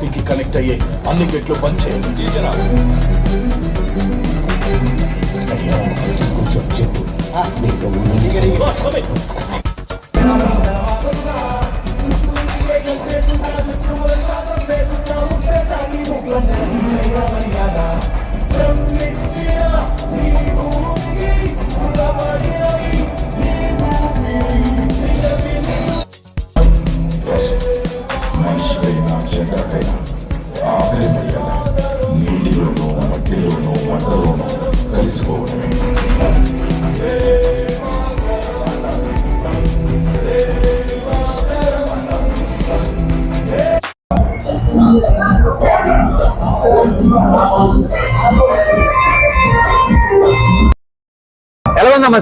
కి కనెక్ట్ అయ్యే అన్ని గేట్లు బంద్ చేయండి. అయ్యా కొంచెం చెప్పు.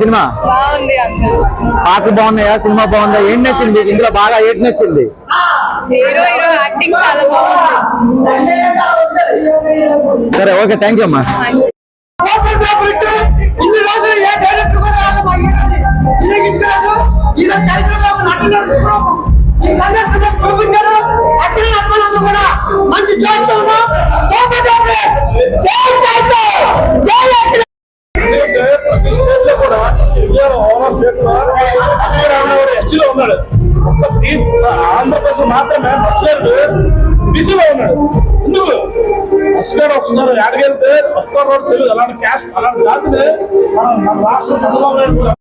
సినిమా? పాటలు బాగున్నాయా? సినిమా బాగుందా? ఏం నచ్చింది ఇందులో బాగా ఏంటి నచ్చింది? హీరో హీరో యాక్టింగ్ చాలా బాగుంది. సరే ఓకే థ్యాంక్ యూ అమ్మా. ఇన్ని రోజులు కూడా కూడా ఉన్నాడు ఒక్క పీస్ ఆంధ్రప్రదేశ్ మాత్రమే బస్సులు బీసీలో ఉన్నాడు. ఎందుకు బస్సుగారు వస్తున్నారు ఎక్కడికెళ్తే వస్తారు రోడ్డు తెలియదు అలాంటి క్యాస్ట్ అలాంటి జాతిని మన రాష్ట్రం చంద్రబాబు నాయుడు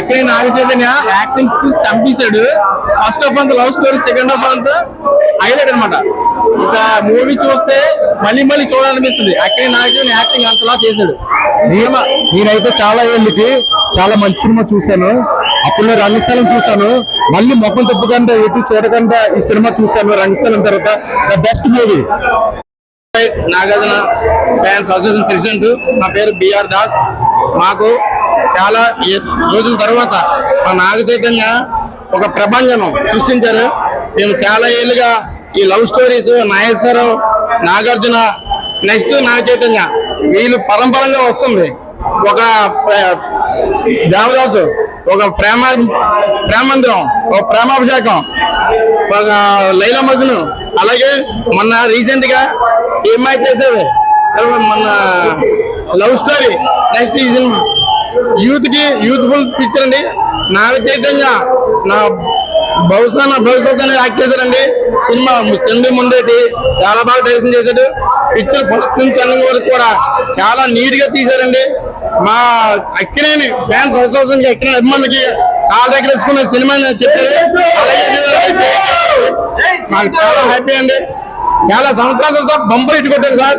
అక్కడే నాగ చైతన్య యాక్టింగ్ స్కిల్స్ చంపేశాడు. ఫస్ట్ ఆఫ్ అంత లవ్ స్టోరీ సెకండ్ ఆఫ్ అంతా హైలైట్ అనమాట ఇక మూవీ చూస్తే మళ్ళీ మళ్ళీ చూడాలనిపిస్తుంది. అక్కడే నాగ చైతన్య యాక్టింగ్ అంతలా చేశాడు. నేనైతే చాలా ఏళ్ళకి చాలా మంచి సినిమా చూశాను. అప్పుడు రంగస్థలం చూశాను. మళ్ళీ ముఖం తిప్పకుండా ఎటు చూడకుండా ఈ సినిమా చూశాను. రంగస్థలం తర్వాత the best movie. Nagarjuna fans association president. నా పేరు బిఆర్ దాస్. మాకు చాలా రోజుల తర్వాత మా నాగ చైతన్య ఒక ప్రపంచం సృష్టించారు. మేము చాలా ఏళ్ళుగా ఈ లవ్ స్టోరీస్ నాగేశ్వరం నాగార్జున నెక్స్ట్ నాగ చైతన్య వీళ్ళు పరంపరంగా వస్తుంది. ఒక ప్ర- దేవదాసు ఒక ప్రేమ ప్రేమందిరం ఒక ప్రేమాభిషేకం ఒక లైలా మజును అలాగే మొన్న రీసెంట్గా ఏమై చేసేవి మొన్న లవ్ స్టోరీ నెక్స్ట్ ఈ సినిమా. యూత్కి యూత్ఫుల్ పిక్చర్ అండి. నాగ చైతన్య నా బహుశా నా భవిష్యత్ అనేది యాక్ట్ చేశాడండి. సినిమా చంద్రు ముందేటి చాలా బాగా డైరెక్షన్ చేశాడు. పిక్చర్ ఫస్ట్ నుంచి ఎండింగ్ వరకు కూడా చాలా నీట్గా తీశారండి మా అక్కినేని ఫ్యాన్స్ అసోసియేషన్కి అక్కినేని అభిమానులకి కాళ్ళ దగ్గర వేసుకున్న సినిమా చెప్పారు నాకు చాలా హ్యాపీ అండి. చాలా సంవత్సరాలతో బంపర్ ఇటు కొట్టారు సార్.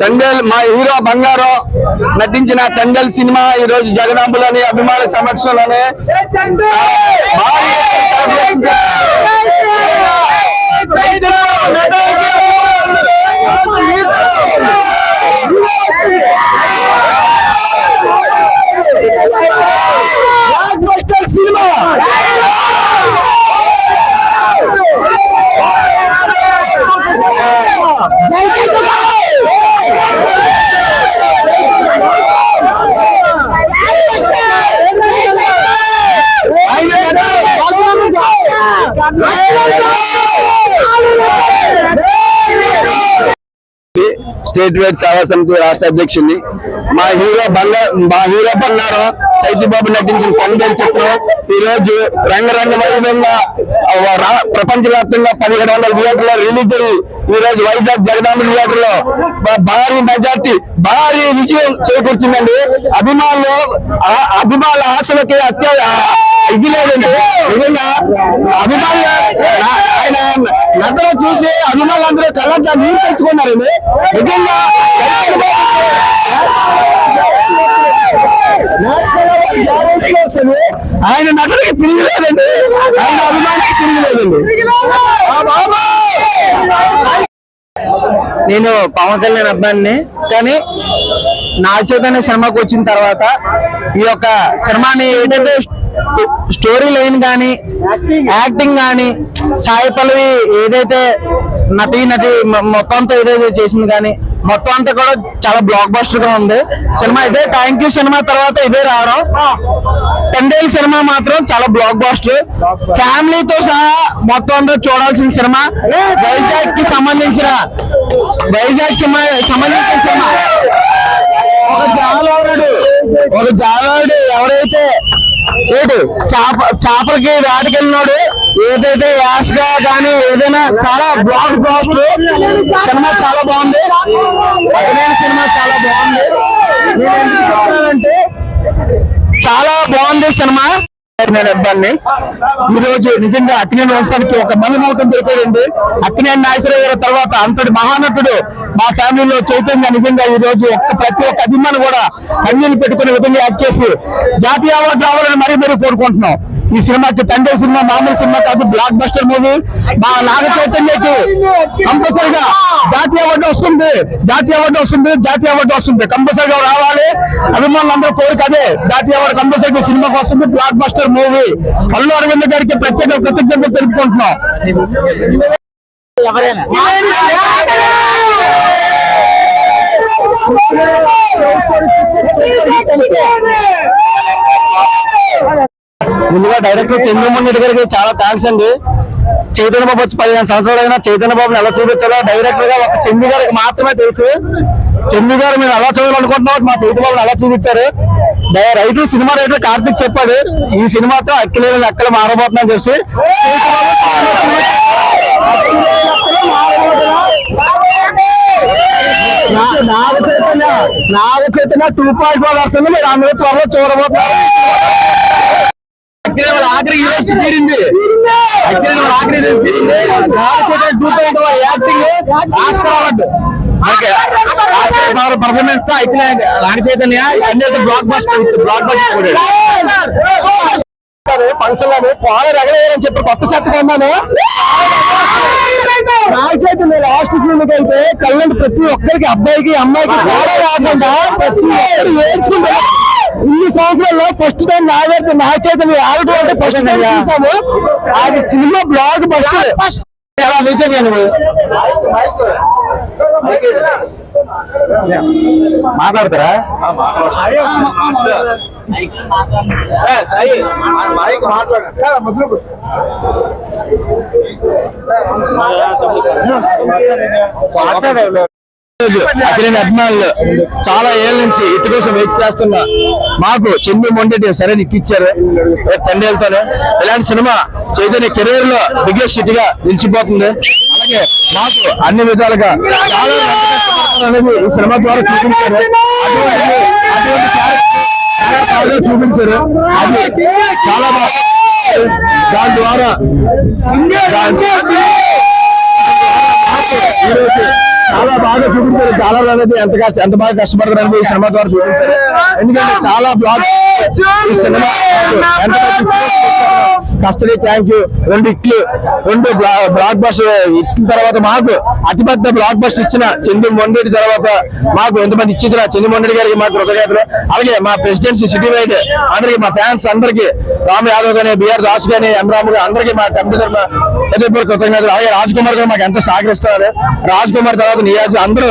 తండేల్ మా హీరో బంగారు నటించిన తండేల్ సినిమా ఈ రోజు జగదాంబులోని అభిమాన సమక్షంలోనే భారీ స్టేట్ వైడ్ సేవా సమితి రాష్ట్ర అధ్యక్షుడిని. మా హీరో బంగారు మా హీరో బంగారం చైతన్యబాబు నటించిన కొండల చిత్రం ఈ రోజు రంగరంగ వైభవంగా రా- ప్రపంచవ్యాప్తంగా పదిహేడు వందల థియేటర్లో రిలీజ్ అయ్యి ఈ రోజు వైజాగ్ జగదాంబ థియేటర్లో బ- భారీ మెజార్టీ భారీ విజయం చేకూర్చిందండి. అభిమానులు అభిమానుల ఆశలకి అత్య ఇది లేదండి. నిజంగా అభిమానులు ఆయన నగరం చూసి అభిమానులందరూ కళ్ళంతా నీళ్ళు తెచ్చుకున్నారండి. నిజంగా ఆయన నటనకి తిరిగి లేదండి. ఆయన అభిమానికి తిరిగి లేదండి. బాబా! నేను పవన్ కళ్యాణ్ అబ్బాయిని కానీ నా చైతన్య సినిమాకి వచ్చిన తర్వాత ఈ యొక్క సినిమాని ఏంటంటే స్టోరీ లైన్ కానీ యాక్టింగ్ కానీ సాయి పల్లవి ఏదైతే నటి నటి మొత్తంతో ఏదైతే చేసింది కానీ మొత్తం అంతా కూడా చాలా బ్లాక్ బస్టర్గా ఉంది. సినిమా ఇదే థ్యాంక్ యూ సినిమా తర్వాత ఇదే రావడం. టెండేల్ సినిమా మాత్రం చాలా బ్లాక్ బాస్టర్ ఫ్యామిలీతో సహా మొత్తం అందరూ చూడాల్సిన సినిమా. వైజాగ్కి సంబంధించిన వైజాగ్ సినిమా సంబంధించిన సినిమా. ఒక జాలవాడు ఒక జాలవాడు ఎవరైతే ఏడు చేప చేపలకి వేటకెళ్ళినాడు. ఏదైతే యాష్గా కానీ ఏదైనా చాలా బ్లాక్ బాస్టర్ సినిమా చాలా బాగుంది. అక్కడైన సినిమా చాలా బాగుంది. చాలా బాగుంది సినిమా. నేను ఇబ్బంది. ఈ రోజు నిజంగా అక్కినేని వంశానికి ఒక మంది నౌకం దొరికాడండి అక్కినేని నాగేశ్వరరావు గారి తర్వాత అంతటి మహానటుడు మా ఫ్యామిలీలో చైతన్య నిజంగా ఈ రోజు ఒక్క ప్రతి ఒక్క అభిమాని కూడా కన్నీళ్ళు పెట్టుకునే విధంగా యాక్ట్ చేసి జాతీయ అవార్డు రావాలని మరీ మరీ కోరుకుంటున్నాం. ఈ సినిమాకి తండ్రి సినిమా మామూలు సినిమా కాదు బ్లాక్ బస్టర్ మూవీ మా నాగ చైతన్యకి కంపల్సరిగా జాతీయ అవార్డు వస్తుంది. జాతీయ అవార్డు వస్తుంది జాతీయ అవార్డు వస్తుంది. కంపల్సరిగా రావాలి. అభిమానులందరూ కోరిక అదే జాతీయ అవార్డు కంపల్సరిగా సినిమాకి వస్తుంది blockbuster movie Allu Aravind గారికి ప్రత్యేక కృతజ్ఞతలు తెలుపుకుంటున్నాం. ముందుగా డైరెక్టర్ చంద్రమోహన్ రెడ్డి గారికి చాలా థ్యాంక్స్ అండి. చైతన్య బాబు వచ్చి పదిహేను సంవత్సరాలు అయినా చైతన్య బాబుని ఎలా చూపించాలో డైరెక్టర్గా ఒక చందు గారికి మాత్రమే తెలుసు. చెంది గారు మేము ఎలా చూడాలనుకుంటున్నాం మా చైతన్య బాబుని ఎలా చూపించారు. రైతు సినిమా రైటర్ కార్తిక్ చెప్పాడు ఈ సినిమాతో అక్కలేని అక్కలు మారబోతుందని చెప్పి Naga Chaitanya Naga Chaitanya two point four వస్తుంది మీరు అందరూ త్వరలో చూడబోతున్నారు. ఆఖరి తీరింది. ఆఖరి తీరింది. To acting Oscar award. పర్ఫార్మెన్స్తో Akkineni Naga Chaitanya అన్ని బ్లాక్ బస్టర్ బ్లాక్ బస్టర్ ఫంక్షన్లోని కాలర్ ఎగలేదని చెప్పి కొత్త సెట్ కొన్నాను. లాస్ట్ ఫిల్మ్కి అయితే కళ్ళంటి ప్రతి ఒక్కరికి అబ్బాయికి అమ్మాయికి తేడా రాకుండా ప్రతి ఒక్కరు ఏడ్చుకుంటారు. ఇన్ని సంవత్సరాల్లో ఫస్ట్ టైం నాగార్జున నాగ చైతన్య ఆడటం అంటే ఫస్ట్ టైం చూసాము. అది సినిమా బ్లాక్ బస్టర్ ఎలా నిజంగా నువ్వు? మాట్లాడతారా? అఖిలేని అభిమానులు చాలా ఏళ్ళ నుంచి ఇటు కోసం వెయిట్ చేస్తున్నా మాకు చందు మొండెటి సరైన ఇచ్చారు. తండ్రిలతోనే ఇలాంటి సినిమా చైతన్య కెరీర్లో బిగ్గెస్ట్ హిట్గా నిలిచిపోతుంది. అలాగే మాకు అన్ని విధాలుగా చాలా అనేది ఈ సినిమా ద్వారా చూపించారు. అటువంటి చూపించారు అది చాలా బాగా దాని ద్వారా దాని ఈరోజు చాలా బాగా చూపించారు చాలా అనేది ఎంత కష్ట ఎంత బాగా కష్టపడతారు ఈ సినిమా ద్వారా చూపించారు. ఎందుకంటే చాలా బ్లాగ్ ఈ సినిమా ఎంత థ్యాంక్ యూ రెండు ఇట్లు రెండు బ్లాక్ బస్ ఇట్ల తర్వాత మాకు అతిపెద్ద బ్లాక్ బస్ ఇచ్చిన చందు మొండేటి తర్వాత మాకు ఎంతమంది ఇచ్చిన చందు మొండేటి గారికి మా కృతజ్ఞతలు. అలాగే మా ప్రెసిడెన్సీ సిటీ వైడ్ అందరికి మా ఫ్యాన్స్ అందరికి రామ్ యాదవ్ గానీ బిఆర్ దాస్ గానీ ఎం రాము గానీ అందరికి మా కంప్యూటర్ కృతజ్ఞతలు. అలాగే రాజ్ కుమార్ గారు మాకు ఎంతో సహకరిస్తున్నారు? రాజ్ కుమార్ తర్వాత నియాజ్ అందరూ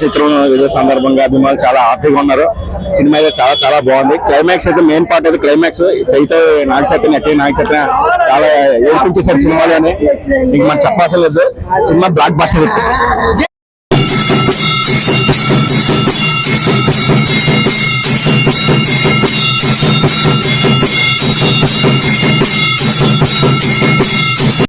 చిత్రం సందర్భంగా అభిమానులు చాలా హ్యాపీగా ఉన్నారు. సినిమా అయితే చాలా చాలా బాగుంది. క్లైమాక్స్ అయితే మెయిన్ పార్ట్ అయితే క్లైమాక్స్ అయితే నాగ చైతన్య ఎట్టే నాగ చైతన్య చాలా ఏడిపించేశారు సినిమాలోనే మీకు మనం చెప్పాల్సిన లేదు సినిమా బ్లాక్ బాస్టర్